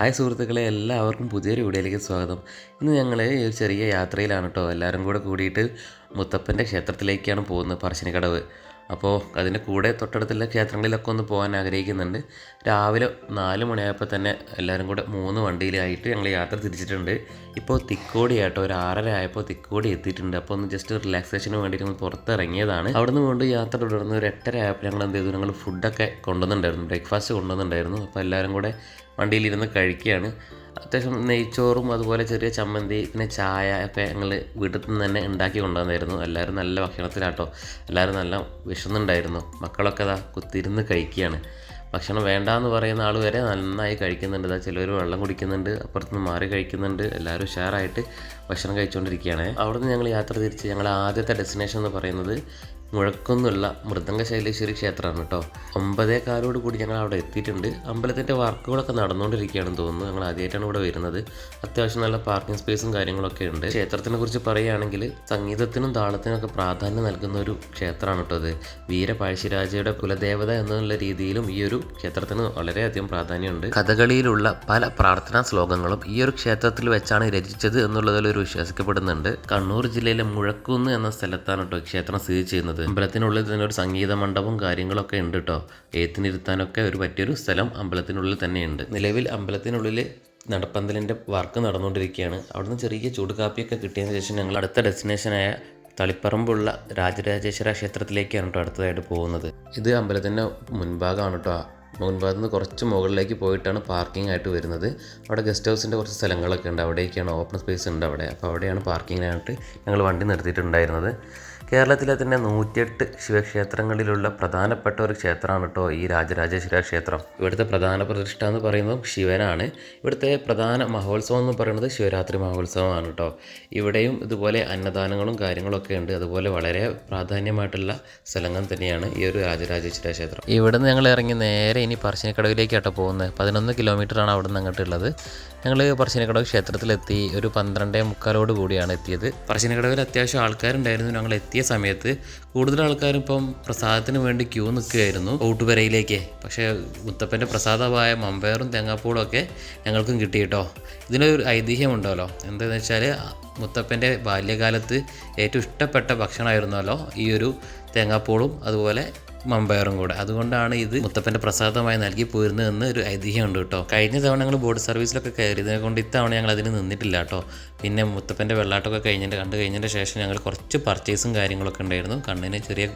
Hi സുഹൃത്തുക്കളെ എല്ലാവർക്കും പുതിയൊരു വീഡിയോയിലേക്ക് സ്വാഗതം. ഇന്ന് ഞങ്ങൾ ഒരു ചെറിയ യാത്രയിലാണ് കേട്ടോ എല്ലാവരും കൂടെ കൂടിയിട്ട് മുത്തപ്പന്റെ ക്ഷേത്രത്തിലേക്കാണ് പോകുന്നത് പറശ്ശിനിക്കടവ്. അപ്പോൾ അതിന്റെ കൂടെ തൊട്ടടുത്തുള്ള ക്ഷേത്രങ്ങളിലൊക്കെ ഒന്ന് പോകാൻ ആഗ്രഹിക്കുന്നുണ്ട്. രാവിലെ നാല് മണിയായപ്പോൾ തന്നെ എല്ലാവരും കൂടെ മൂന്ന് വണ്ടിയിലായിട്ട് ഞങ്ങൾ യാത്ര തിരിച്ചിട്ടുണ്ട്. ഇപ്പോൾ തിക്കോടി ആയിട്ടോ ഒരു ആറര ആയപ്പോൾ തിക്കോടി എത്തിയിട്ടുണ്ട്. അപ്പോൾ ഒന്ന് ജസ്റ്റ് റിലാക്സേഷന് വേണ്ടിയിട്ട് ഒന്ന് പുറത്തിറങ്ങിയതാണ്. അവിടെ നിന്ന് കൊണ്ട് യാത്ര തുടർന്ന് ഒരു എട്ടര ആയപ്പോൾ ഞങ്ങൾ എന്ത് ചെയ്തു? ഞങ്ങൾ ഫുഡൊക്കെ കൊണ്ടുവന്നിട്ടുണ്ടായിരുന്നു. ബ്രേക്ക്ഫാസ്റ്റ് കൊണ്ടുവന്നിട്ടുണ്ടായിരുന്നു. അപ്പോൾ എല്ലാവരും കൂടെ വണ്ടിയിലിരുന്ന് കഴിക്കുകയാണ്. അത്യാവശ്യം നെയ്ച്ചോറും അതുപോലെ ചെറിയ ചമ്മന്തി പിന്നെ ചായ ഒക്കെ ഞങ്ങൾ വീട്ടിൽ നിന്ന് തന്നെ ഉണ്ടാക്കി കൊണ്ടുവന്നായിരുന്നു. എല്ലാവരും നല്ല ഭക്ഷണത്തിലാട്ടോ. എല്ലാവരും നല്ല വിശന്നുണ്ടായിരുന്നു. മക്കളൊക്കെ അതാ കുത്തിരുന്ന് കഴിക്കുകയാണ്. ഭക്ഷണം വേണ്ട എന്ന് പറയുന്ന ആൾ വരെ നന്നായി കഴിക്കുന്നുണ്ട്. ഇതാ ചിലർ വെള്ളം കുടിക്കുന്നുണ്ട് അപ്പുറത്തുനിന്ന് മാറി കഴിക്കുന്നുണ്ട്. എല്ലാവരും ഉഷാറായിട്ട് ഭക്ഷണം കഴിച്ചുകൊണ്ടിരിക്കുകയാണ് അവിടുന്ന് ഞങ്ങൾ യാത്ര തിരിച്ച് ഞങ്ങളുടെ ആദ്യത്തെ ഡെസ്റ്റിനേഷൻ എന്ന് പറയുന്നത് മുഴക്കുന്നുള്ള മൃദംഗ ശൈലേശ്വരി ക്ഷേത്രമാണ് കേട്ടോ. ഒമ്പതേ കാലോട് കൂടി ഞങ്ങൾ അവിടെ എത്തിയിട്ടുണ്ട്. അമ്പലത്തിന്റെ വർക്കുകളൊക്കെ നടന്നുകൊണ്ടിരിക്കുകയാണെന്ന് തോന്നുന്നു. ഞങ്ങൾ ആദ്യമായിട്ടാണ് ഇവിടെ വരുന്നത്. അത്യാവശ്യം നല്ല പാർക്കിംഗ് സ്പേസും കാര്യങ്ങളൊക്കെ ഉണ്ട്. ക്ഷേത്രത്തിനെ കുറിച്ച് പറയുകയാണെങ്കിൽ സംഗീതത്തിനും താളത്തിനൊക്കെ പ്രാധാന്യം നൽകുന്ന ഒരു ക്ഷേത്രമാണ് കേട്ടോ അത്. വീര പഴശ്ശിരാജയുടെ കുലദേവത എന്നുള്ള രീതിയിലും ഈ ഒരു ക്ഷേത്രത്തിന് വളരെയധികം പ്രാധാന്യമുണ്ട്. കഥകളിയിലുള്ള പല പ്രാർത്ഥനാ ശ്ലോകങ്ങളും ഈ ഒരു ക്ഷേത്രത്തിൽ വെച്ചാണ് രചിച്ചത് എന്നുള്ളതിൽ ഒരു വിശ്വസിക്കപ്പെടുന്നുണ്ട്. കണ്ണൂർ ജില്ലയിലെ മുഴക്കുന്ന് എന്ന സ്ഥലത്താണ് കേട്ടോ ക്ഷേത്രം സ്ഥിതി ചെയ്യുന്നത്. അമ്പലത്തിനുള്ളിൽ തന്നെ ഒരു സംഗീത മണ്ഡപവും കാര്യങ്ങളൊക്കെ ഉണ്ട് കേട്ടോ എഴുത്തിനിരുത്താനൊക്കെ ഒരു പറ്റിയൊരു സ്ഥലം അമ്പലത്തിനുള്ളിൽ തന്നെയുണ്ട്. നിലവിൽ അമ്പലത്തിനുള്ളിൽ നടപ്പന്തലിന്റെ വർക്ക് നടന്നുകൊണ്ടിരിക്കുകയാണ്. അവിടുന്ന് ചെറിയ ചൂട് കാപ്പിയൊക്കെ കിട്ടിയതിന് ശേഷം ഞങ്ങൾ അടുത്ത ഡെസ്റ്റിനേഷനായ തളിപ്പറമ്പുള്ള രാജരാജേശ്വര ക്ഷേത്രത്തിലേക്കാണ് കേട്ടോ അടുത്തതായിട്ട് പോകുന്നത്. ഇത് അമ്പലത്തിന്റെ മുൻഭാഗമാണ് കേട്ടോ മുൻഭാഗത്ത് നിന്ന് കുറച്ച് മുകളിലേക്ക് പോയിട്ടാണ് പാർക്കിംഗ് ആയിട്ട് വരുന്നത്. അവിടെ ഗസ്റ്റ് ഹൗസിന്റെ കുറച്ച് സ്ഥലങ്ങളൊക്കെ ഉണ്ട്. അവിടേക്കാണ് ഓപ്പൺ സ്പേസ് ഉണ്ട് അവിടെ. അപ്പോൾ അവിടെയാണ് പാർക്കിങ്ങിനായിട്ട് ഞങ്ങൾ വണ്ടി നിർത്തിയിട്ടുണ്ടായിരുന്നത്. കേരളത്തിലെ തന്നെ നൂറ്റിയെട്ട് ശിവക്ഷേത്രങ്ങളിലുള്ള പ്രധാനപ്പെട്ട ഒരു ക്ഷേത്രമാണ് കേട്ടോ ഈ രാജരാജേശ്വര ക്ഷേത്രം. ഇവിടുത്തെ പ്രധാന പ്രതിഷ്ഠ എന്ന് പറയുന്നത് ശിവനാണ്. ഇവിടുത്തെ പ്രധാന മഹോത്സവം എന്ന് പറയുന്നത് ശിവരാത്രി മഹോത്സവമാണ് കേട്ടോ ഇവിടെയും ഇതുപോലെ അന്നദാനങ്ങളും കാര്യങ്ങളൊക്കെ ഉണ്ട്. അതുപോലെ വളരെ പ്രാധാന്യമായിട്ടുള്ള സ്ഥലങ്ങൾ തന്നെയാണ് ഈ ഒരു രാജരാജേശ്വര ക്ഷേത്രം. ഇവിടെ നിന്ന് ഞങ്ങൾ ഇറങ്ങി നേരെ ഇനി പറശ്ശിനിക്കടവിലേക്കാട്ടോ പോകുന്നത് പതിനൊന്ന് കിലോമീറ്ററാണ് അവിടെ നിന്ന് അങ്ങോട്ടുള്ളത്. ഞങ്ങൾ പറശ്ശിനിക്കടവ് ക്ഷേത്രത്തിലെത്തി ഒരു പന്ത്രണ്ടേ മുക്കാലോട് കൂടിയാണ് എത്തിയത്. പറശ്ശിനിക്കടവിൽ അത്യാവശ്യം ആൾക്കാരുണ്ടായിരുന്നു. ഞങ്ങൾ എത്തിയ സമയത്ത് കൂടുതൽ ആൾക്കാരും ഇപ്പം പ്രസാദത്തിന് വേണ്ടി ക്യൂ നിൽക്കുകയായിരുന്നു. ഊട്ടുപെരയിലേക്ക് പക്ഷേ മുത്തപ്പന്റെ പ്രസാദമായ മമ്പയറും തേങ്ങാപ്പൂളും ഒക്കെ ഞങ്ങൾക്കും കിട്ടി കേട്ടോ. ഇതിനൊരു ഐതിഹ്യമുണ്ടല്ലോ. എന്താണെന്ന് വെച്ചാൽ മുത്തപ്പന്റെ ബാല്യകാലത്ത് ഏറ്റവും ഇഷ്ടപ്പെട്ട ഭക്ഷണമായിരുന്നല്ലോ ഈ ഒരു തേങ്ങാപ്പൂളും അതുപോലെ മമ്പയറും കൂടെ. അതുകൊണ്ടാണ് ഇത് മുത്തപ്പന്റെ പ്രസാദമായി നൽകി പോയിരുന്നതെന്ന് ഒരു ഐതിഹ്യമുണ്ട് കേട്ടോ. കഴിഞ്ഞ തവണ ഞങ്ങൾ ബോർഡ് സർവീസിലൊക്കെ കയറിയതിനെ കൊണ്ട് ഇത്തവണ ഞങ്ങൾ അതിന് നിന്നിട്ടില്ല കേട്ടോ. പിന്നെ മുത്തപ്പന്റെ വെള്ളാട്ടമൊക്കെ കഴിഞ്ഞിട്ട് കണ്ടു കഴിഞ്ഞതിന്റെ ശേഷം ഞങ്ങൾ കുറച്ച് പർച്ചേസും കാര്യങ്ങളൊക്കെ ഉണ്ടായിരുന്നു. കണ്ണിന് ചെറിയ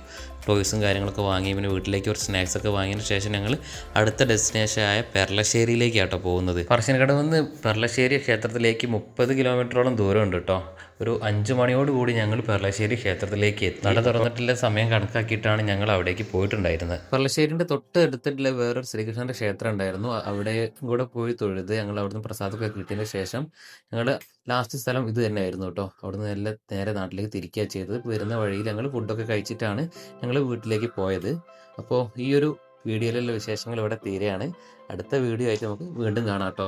ടോയ്സും കാര്യങ്ങളൊക്കെ വാങ്ങി പിന്നെ വീട്ടിലേക്ക് കുറച്ച് സ്നാക്സ് ഒക്കെ വാങ്ങിയതിന് ശേഷം ഞങ്ങൾ അടുത്ത ഡെസ്റ്റിനേഷൻ ആയ പെർലശ്ശേരിയിലേക്കാട്ടോ പോകുന്നത്. പറശ്ശിനിക്കടവ് നിന്ന് പെർളശ്ശേരി ക്ഷേത്രത്തിലേക്ക് മുപ്പത് കിലോമീറ്ററോളം ദൂരമുണ്ട് കേട്ടോ. ഒരു അഞ്ച് മണിയോട് കൂടി ഞങ്ങൾ പെർളശ്ശേരി ക്ഷേത്രത്തിലേക്ക് എത്തി. നട തുറന്നിട്ടുള്ള സമയം കണക്കാക്കിയിട്ടാണ് ഞങ്ങൾ അവിടേക്ക് പോയിട്ടുണ്ടായിരുന്നത്. പെർളശ്ശേരിന്റെ തൊട്ട് അടുത്തിട്ടുള്ള വേറൊരു ശ്രീകൃഷ്ണന്റെ ക്ഷേത്രം ഉണ്ടായിരുന്നു. അവിടെ കൂടെ പോയി തൊഴുത് ഞങ്ങൾ അവിടുന്ന് പ്രസാദമൊക്കെ കിട്ടിയതിന് ശേഷം ഞങ്ങൾ ലാസ്റ്റ് സ്ഥലം ഇത് തന്നെയായിരുന്നു കേട്ടോ. അവിടുന്ന് നല്ല നേരെ നാട്ടിലേക്ക് തിരിക്കുക ചെയ്തത്. വരുന്ന വഴിയിൽ ഞങ്ങൾ ഫുഡൊക്കെ കഴിച്ചിട്ടാണ് ഞങ്ങൾ വീട്ടിലേക്ക് പോയത്. അപ്പോൾ ഈ ഒരു വീഡിയോയിലുള്ള വിശേഷങ്ങൾ ഇവിടെ തീരെയാണ്. അടുത്ത വീഡിയോ ആയിട്ട് നമുക്ക് വീണ്ടും കാണാം കേട്ടോ.